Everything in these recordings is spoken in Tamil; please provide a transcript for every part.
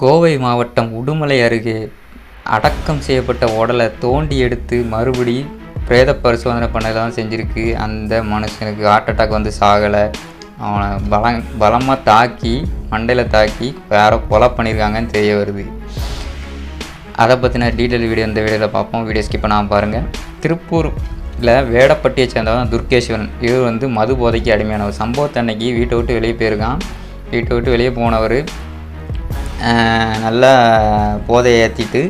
கோவை மாவட்டம் உடுமலை அருகே அடக்கம் செய்யப்பட்ட உடலை தோண்டி எடுத்து மறுபடி பிரேத பரிசோதனை பண்ணதான் செஞ்சுருக்கு. அந்த மனுஷனுக்கு ஹார்ட் அட்டாக் வந்து சாகலை. அவனை பல பலமாக தாக்கி மண்டையில் தாக்கி வேற கொலை பண்ணியிருக்காங்கன்னு தெரிய வருது. அதை பற்றின டீட்டெயில் வீடியோ இந்த வீடியோவில் பார்ப்போம். வீடியோ ஸ்கிப் பண்ணாமல் பாருங்கள் திருப்பூரில் வேடப்பட்டியை சேர்ந்தவன் துர்கேஸ்வரன். இவர் வந்து மது போதைக்கு அடிமையானவர். சம்பவத்தை அன்னைக்கு வீட்டை விட்டு வெளியே போயிருக்கான். வீட்டை விட்டு வெளியே போனவர் நல்லா போதையை ஏற்றிட்டு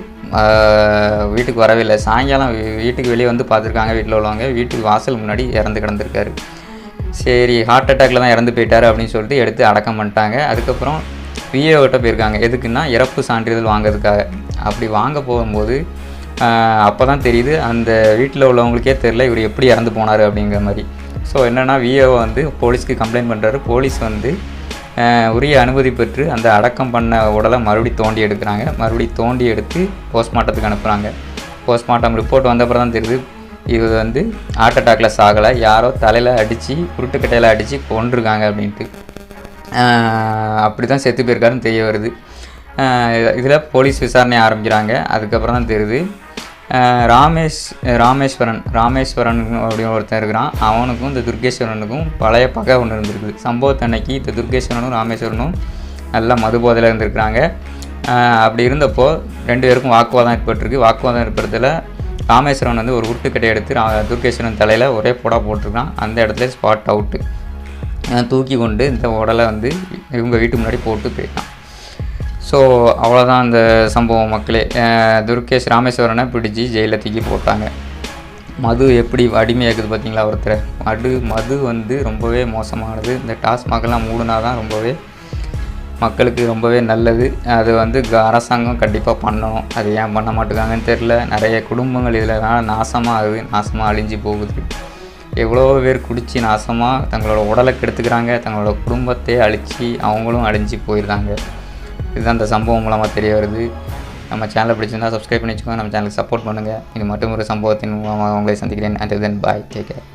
வீட்டுக்கு வரவே இல்லை. சாயங்காலம் வீ- வீட்டுக்கு வெளியே வந்து பார்த்துருக்காங்க வீட்டில் உள்ளவங்க. வீட்டுக்கு வாசல் முன்னாடி இறந்து கிடந்திருக்காரு. சரி ஹார்ட் அட்டாக்ல தான் இறந்து போயிட்டாரு அப்படின்னு சொல்லிட்டு எடுத்து அடக்கம் பண்ணிட்டாங்க. அதுக்கப்புறம் விஏஓட்ட போயிருக்காங்க. எதுக்குன்னா இறப்பு சான்றிதழ் வாங்குறதுக்காக. அப்படி வாங்க போகும்போது அப்போ தான் தெரியுது அந்த வீட்டில் உள்ளவங்களுக்கே தெரில இவர் எப்படி இறந்து போனார் அப்படிங்கிற மாதிரி. ஸோ என்னென்னா விஏஓ வந்து போலீஸ்க்கு கம்ப்ளைண்ட் பண்ணுறாரு போலீஸ் வந்து உரிய அனுமதி பெற்று அந்த அடக்கம் பண்ண உடலை மறுபடி தோண்டி எடுக்கிறாங்க. மறுபடி தோண்டி எடுத்து போஸ்ட்மார்ட்டத்துக்கு அனுப்புகிறாங்க போஸ்ட்மார்ட்டம் ரிப்போர்ட் வந்தப்பறம் தான் தெரியுது இது வந்து ஹார்ட் அட்டாக்ல சாகலை. யாரோ தலையில் அடித்து உருட்டுக்கட்டையில் அடித்து கொண்டிருக்காங்க அப்படின்ட்டு. அப்படி தான் செத்து போயிருக்காருன்னு தெரிய வருது. இதில் போலீஸ் விசாரணை ஆரம்பிக்கிறாங்க. அதுக்கப்புறம் தான் தெரியுது ராமேஷ் ராமேஸ்வரன் ராமேஸ்வரன் அப்படின்னு ஒருத்தன் இருக்கிறான். அவனுக்கும் இந்த துர்கேஸ்வரனுக்கும் பழைய பகை ஒன்று இருந்திருக்குது சம்பவத்தை அன்னைக்கு இந்த துர்கேஸ்வரனும் ராமேஸ்வரனும் நல்லா மது போதையில் இருந்திருக்கிறாங்க அப்படி இருந்தப்போ ரெண்டு பேருக்கும் வாக்குவாதம் ஏற்பட்டிருக்கு. வாக்குவாதம் ஏற்படுறதுல ராமேஸ்வரன் வந்து ஒரு உருட்டுக்கட்டை எடுத்து துர்கேஸ்வரன் தலையில் ஒரே புடா போட்டிருக்கான் அந்த இடத்துல ஸ்பாட் அவுட்டு தூக்கி கொண்டு இந்த உடலை வந்து இவங்க வீட்டு முன்னாடி போட்டு போயிட்டான். ஸோ அவ்வளோதான் அந்த சம்பவம் மக்களே. துர்கேஷ் ராமேஸ்வரனை பிடிச்சி ஜெயிலில் தூக்கி போட்டாங்க. மது எப்படி அடிமையாக்குது பார்த்தீங்களா ஒருத்தரை? மது மது வந்து ரொம்பவே மோசமானது. இந்த டாஸ்மாகெல்லாம் மூடினா தான் ரொம்பவே மக்களுக்கு ரொம்பவே நல்லது. அது வந்து க- அரசாங்கம் கண்டிப்பாக பண்ணணும். அது ஏன் பண்ண மாட்டேங்காங்கன்னு தெரில நிறைய குடும்பங்கள் இதில் நாசமாக ஆகுது நாசமாக அழிஞ்சு போகுது. எவ்வளோ பேர் குடித்து நாசமாக தங்களோட உடலை கெடுத்துக்கிறாங்க. தங்களோட குடும்பத்தையே அழித்து அவங்களும் அழிஞ்சு போயிடுறாங்க. இதுதான் அந்த சம்பவம் மூலமாக தெரிய வருது. நம்ம சேனலை பிடிச்சிருந்தா சப்ஸ்கிரைப் பண்ணி வச்சுக்கோங்க. நம்ம சேனலுக்கு சப்போர்ட் பண்ணுங்கள் இது மட்டும் ஒரு சம்பவத்தின் மூலமாக உங்களை சந்திக்கிறேன். And then bye take care